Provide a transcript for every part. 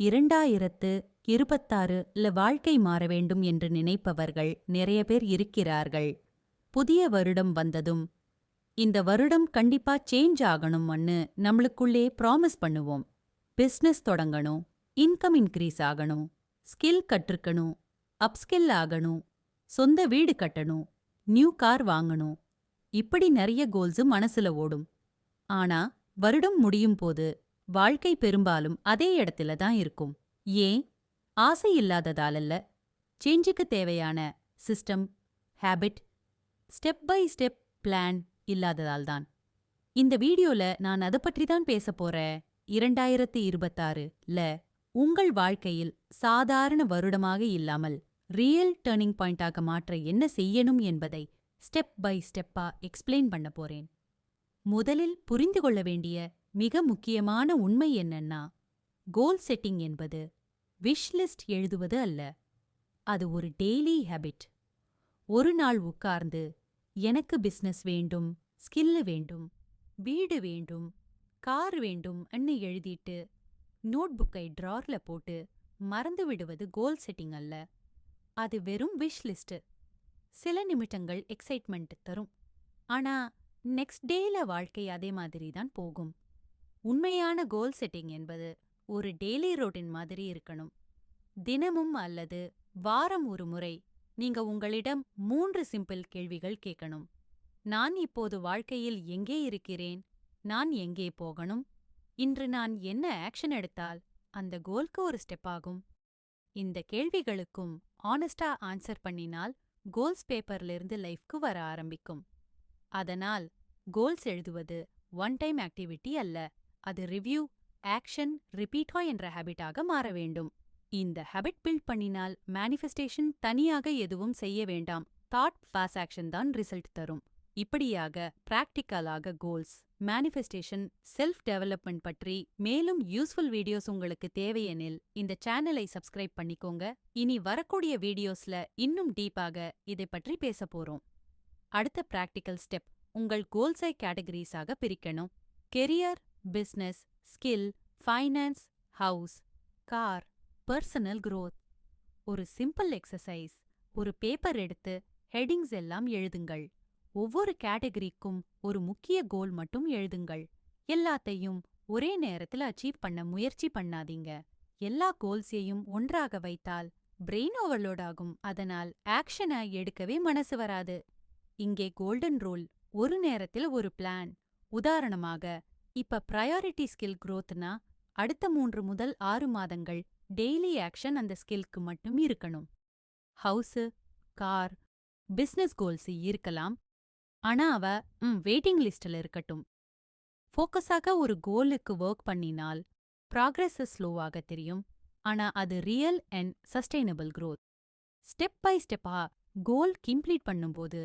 இரண்டாயிரத்து இருபத்தாறுல வாழ்க்கை மாற வேண்டும் என்று நினைப்பவர்கள் நிறைய பேர் இருக்கிறார்கள். புதிய வருடம் வந்ததும் இந்த வருடம் கண்டிப்பா சேஞ்ச் ஆகணும்னு நம்மளுக்குள்ளே ப்ராமிஸ் பண்ணுவோம். பிஸ்னஸ் தொடங்கணும் இன்கம் இன்க்ரீஸ் ஆகணும் ஸ்கில் கற்றுக்கணும் அப்ஸ்கில் ஆகணும் சொந்த வீடு கட்டணும் நியூ கார் வாங்கணும். இப்படி நிறைய கோல்ஸும் மனசுல ஓடும். ஆனா வருடம் முடியும் போது வாழ்க்கை பெரும்பாலும் அதே இடத்துல தான் இருக்கும். ஏன்? ஆசை இல்லாததாலல்ல சேஞ்சுக்கு தேவையான system habit step by step plan இல்லாததால் தான். இந்த வீடியோல நான் அதை பற்றி தான் பேச போறேன் இரண்டாயிரத்து இருபத்தாறுல உங்கள் வாழ்க்கையில் சாதாரண வருடமாக இல்லாமல் ரியல் டேர்னிங் பாயிண்டாக மாற்ற என்ன செய்யணும் என்பதை ஸ்டெப் பை ஸ்டெப்பா எக்ஸ்பிளைன் பண்ண போறேன். முதலில் புரிந்து கொள்ள வேண்டிய மிக முக்கியமான உண்மை என்னன்னா கோல் செட்டிங் என்பது விஷ் லிஸ்ட் எழுதுவது அல்ல. அது ஒரு டெய்லி ஹேபிட் ஒரு நாள் உட்கார்ந்து எனக்கு பிசினஸ் வேண்டும் ஸ்கில்லு வேண்டும் வீடு வேண்டும் கார் வேண்டும் அன்னு எழுதிட்டு நோட்புக்கை ட்ரார்ல போட்டு மறந்து விடுவது கோல் செட்டிங் அல்ல. அது வெறும் விஷ் லிஸ்ட் சில நிமிடங்கள் எக்ஸைட்மெண்ட் தரும். ஆனா நெக்ஸ்ட் டேல வாழ்க்கை அதே மாதிரி தான் போகும். உண்மையான கோல் செட்டிங் என்பது ஒரு டெய்லி ரொட்டீன் மாதிரி இருக்கணும். தினமும் அல்லது வாரம் ஒரு முறை நீங்க உங்களிடம் மூன்று சிம்பிள் கேள்விகள் கேட்கணும். நான் இப்போது வாழ்க்கையில் எங்கே இருக்கிறேன்? நான் எங்கே போகணும்? இன்று நான் என்ன ஆக்ஷன் எடுத்தால் அந்த கோல்க்கு ஒரு ஸ்டெப் ஆகும்? இந்த கேள்விகளுக்கும் ஆனஸ்டா ஆன்சர் பண்ணினால் கோல்ஸ் பேப்பர்லிருந்து லைஃப்க்கு வர ஆரம்பிக்கும். அதனால் கோல்ஸ் எழுதுவது ஒன் டைம் ஆக்டிவிட்டி அல்ல அது ரிவ்யூ ஆக்ஷன் ரிப்பீட்டோ என்ற ஹேபிட்டாக மாற வேண்டும். இந்த ஹேபிட் பில்ட் பண்ணினால் மேனிஃபெஸ்டேஷன் தனியாக எதுவும் செய்ய வேண்டாம் தாட் ஃபாஸ் ஆக்ஷன் தான் ரிசல்ட் தரும். இப்படியாக பிராக்டிக்கலாக கோல்ஸ் மேனிஃபெஸ்டேஷன் செல்ஃப் டெவலப்மெண்ட் பற்றி மேலும் யூஸ்ஃபுல் வீடியோஸ் உங்களுக்கு தேவையெனில் இந்த சேனலை சப்ஸ்கிரைப் பண்ணிக்கோங்க. இனி வரக்கூடிய வீடியோஸ்ல இன்னும் டீப்பாக இதை பற்றி பேச போறோம். அடுத்த பிராக்டிக்கல் ஸ்டெப் உங்கள் கோல்ஸை கேட்டகரிஸாக பிரிக்கணும். Career business skill finance house car personal growth ஒரு சிம்பிள் எக்ஸசைஸ் ஒரு பேப்பர் எடுத்து ஹெட்டிங்ஸ் எல்லாம் எழுதுங்கள். ஒவ்வொரு கேட்டகரிக்கும் ஒரு முக்கிய கோல் மட்டும் எழுதுங்கள். எல்லாத்தையும் ஒரே நேரத்துல அச்சீவ் பண்ண முயற்சி பண்ணாதீங்க. எல்லா கோல்ஸையும் ஒன்றாக வைத்தால் பிரெயின் ஓவர்லோட் ஆகும். அதனால் ஆக்ஷனை எடுக்கவே மனசு வராது. இங்கே கோல்டன் ரூல் ஒரு நேரத்தில் ஒரு பிளான். உதாரணமாக இப்ப ப்ரையாரிட்டி ஸ்கில் குரோத்னா அடுத்த மூன்று முதல் ஆறு மாதங்கள் டெய்லி ஆக்ஷன் அந்த ஸ்கில்க்கு மட்டும் இருக்கணும். ஹவுஸு கார் பிசினஸ் கோல்ஸ் இருக்கலாம். ஆனா அவ ம் வெயிட்டிங் லிஸ்ட்ல இருக்கட்டும். ஃபோக்கஸாக ஒரு கோலுக்கு ஒர்க் பண்ணினால் ப்ராக்ரஸ் ஸ்லோவாக தெரியும். ஆனா அது real and sustainable growth. Step by ஸ்டெப்பா கோல் கம்ப்ளீட் பண்ணும்போது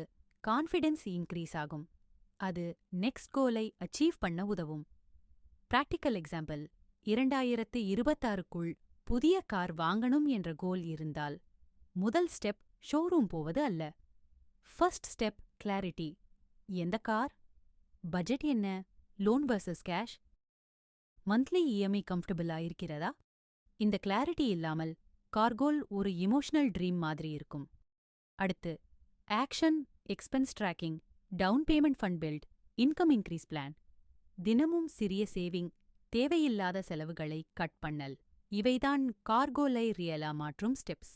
கான்ஃபிடென்ஸ் இன்க்ரீஸ் ஆகும். அது நெக்ஸ்ட் கோலை அச்சீவ் பண்ண உதவும். பிராக்டிக்கல் எக்ஸாம்பிள் இரண்டாயிரத்து இருபத்தாறுக்குள் புதிய கார் வாங்கணும் என்ற கோல் இருந்தால் முதல் ஸ்டெப் ஷோரூம் போவது அல்ல. ஃபர்ஸ்ட் ஸ்டெப் கிளாரிட்டி எந்த கார்? பட்ஜெட் என்ன? Loan versus cash monthly EMI கம்ஃபர்டபுளா இருக்கிறதா? இந்த கிளாரிட்டி இல்லாமல் கார்கோல் ஒரு இமோஷனல் ட்ரீம் மாதிரி இருக்கும். அடுத்து action expense tracking down payment fund build income increase plan தினமும் சிறிய சேவிங் தேவையில்லாத செலவுகளை கட் பண்ணல். இவைதான் கார்கோலை ரியலா மாற்றும் ஸ்டெப்ஸ்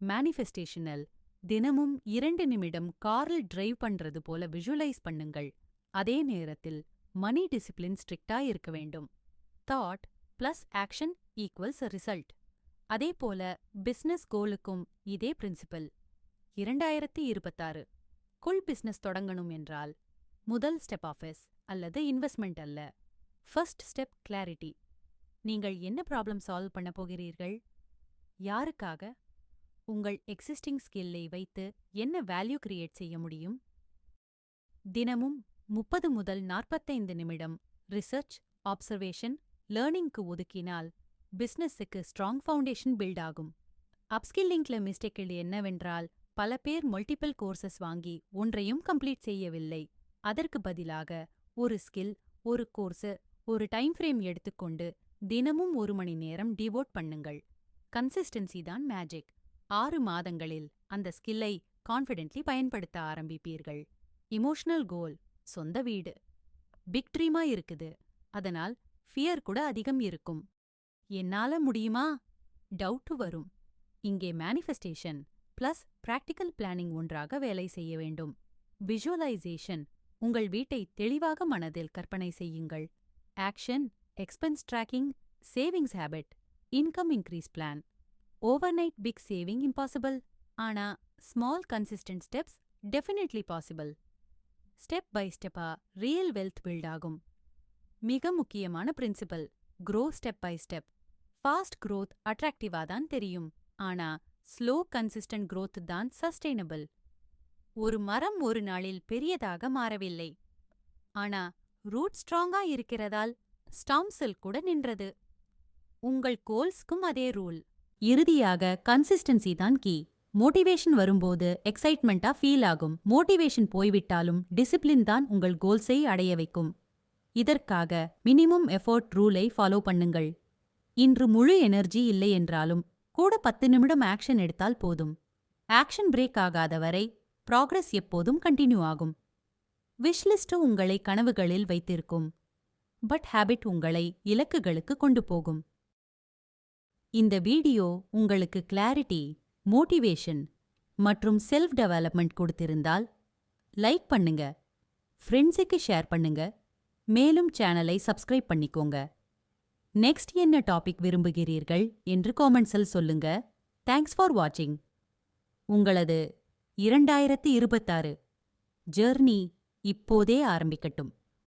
மேனிஃபெஸ்டேஷனல் தினமும் இரண்டு நிமிடம் காரில் டிரைவ் பண்றது போல விஷுவலைஸ் பண்ணுங்கள். அதே நேரத்தில் மணி டிசிப்ளின் ஸ்ட்ரிக்டா இருக்க வேண்டும். Thought plus action equals result அதே போல பிசினஸ் கோலுக்கும் இதே பிரின்சிபல் இரண்டாயிரத்தி இருபத்தாறு. குள் பிசினஸ் தொடங்கணும் என்றால் முதல் ஸ்டெப் ஆஃபீஸ் அல்லது இன்வெஸ்ட்மெண்ட் அல்ல. First step clarity. நீங்கள் என்ன ப்ராப்ளம் சால்வ் பண்ண போகிறீர்கள்? யாருக்காக? உங்கள் எக்ஸிஸ்டிங் ஸ்கில்லை வைத்து என்ன வேல்யூ கிரியேட் செய்ய முடியும்? தினமும் முப்பது முதல் நாற்பத்தைந்து நிமிடம் ரிசர்ச் ஆப்சர்வேஷன் லேர்னிங்க்கு ஒதுக்கினால் பிசினஸுக்கு ஸ்ட்ராங் ஃபவுண்டேஷன் பில்ட் ஆகும். அப்ஸ்கில்லிங்க்ல மிஸ்டேக்கில் என்னவென்றால் பல பேர் மல்டிபிள் கோர்சஸ் வாங்கி ஒன்றையும் கம்ப்ளீட் செய்யவில்லை. அதற்கு பதிலாக ஒரு ஸ்கில் ஒரு கோர்ஸு ஒரு டைம் ஃப்ரேம் எடுத்துக்கொண்டு தினமும் ஒரு மணி நேரம் டிவோட் பண்ணுங்கள். கன்சிஸ்டன்சி தான் மேஜிக் ஆறு மாதங்களில் அந்த ஸ்கில்லை கான்ஃபிடென்ட்லி பயன்படுத்த ஆரம்பிப்பீர்கள். இமோஷனல் கோல் சொந்த வீடு. பிக் ட்ரீமா இருக்குது. அதனால் ஃபியர் கூட அதிகம் இருக்கும். என்னால முடியுமா? டவுட்டு வரும். இங்கே மேனிஃபெஸ்டேஷன் பிளஸ் பிராக்டிக்கல் பிளானிங் ஒன்றாக வேலை செய்ய வேண்டும். விஷுவலைசேஷன் உங்கள் வீட்டை தெளிவாக மனதில் கற்பனை செய்யுங்கள். Action expense tracking savings habit income increase plan. Overnight big saving impossible ஆனா small consistent steps definitely possible. Step by ஸ்டெப்பா ரியல் வெல்த் பில்ட் ஆகும். மிக முக்கியமான principle grow step by step. Fast growth அட்ராக்டிவா தான் தெரியும் ஆனா ஸ்லோ கன்சிஸ்டன்ட் க்ரோத் தான் சஸ்டைனபிள் ஒரு மரம் ஒரு நாளில் பெரியதாக மாறவில்லை. ஆனா ரூட் ஸ்ட்ராங்கா இருக்கிறதால் ஸ்டாம்செல் கூட நின்றது. உங்கள் கோல்ஸ்க்கும் அதே ரூல் இறுதியாக கன்சிஸ்டன்சி தான் கீ மோட்டிவேஷன் வரும்போது எக்ஸைட்மெண்ட்டா ஃபீல் ஆகும். மோட்டிவேஷன் போய்விட்டாலும் டிசிப்ளின் தான் உங்கள் கோல்ஸை அடைய வைக்கும். இதற்காக மினிமம் எஃபோர்ட் ரூலை ஃபாலோ பண்ணுங்கள். இன்று முழு எனர்ஜி இல்லை என்றாலும் கூட பத்து நிமிடம் ஆக்ஷன் எடுத்தால் போதும். ஆக்ஷன் பிரேக் ஆகாத வரை ப்ராக்ரஸ் எப்போதும் கண்டினியூ ஆகும். விஷ்லிஸ்ட் உங்களை கனவுகளில் வைத்திருக்கும். பட் ஹேபிட் உங்களை இலக்குகளுக்கு கொண்டு போகும். இந்த வீடியோ உங்களுக்கு கிளாரிட்டி மோட்டிவேஷன் மற்றும் செல்ஃப் டெவலப்மெண்ட் கொடுத்திருந்தால் லைக் பண்ணுங்க. ஃப்ரெண்ட்ஸுக்கு ஷேர் பண்ணுங்க. மேலும் சேனலை சப்ஸ்கிரைப் பண்ணிக்கோங்க. நெக்ஸ்ட் என்ன டாபிக் விரும்புகிறீர்கள் என்று காமெண்ட்ஸில் சொல்லுங்க. தேங்க்ஸ் ஃபார் வாட்சிங் உங்களது இரண்டாயிரத்து இருபத்தாறு. ஜெர்னி இப்போதே ஆரம்பிக்கட்டும்.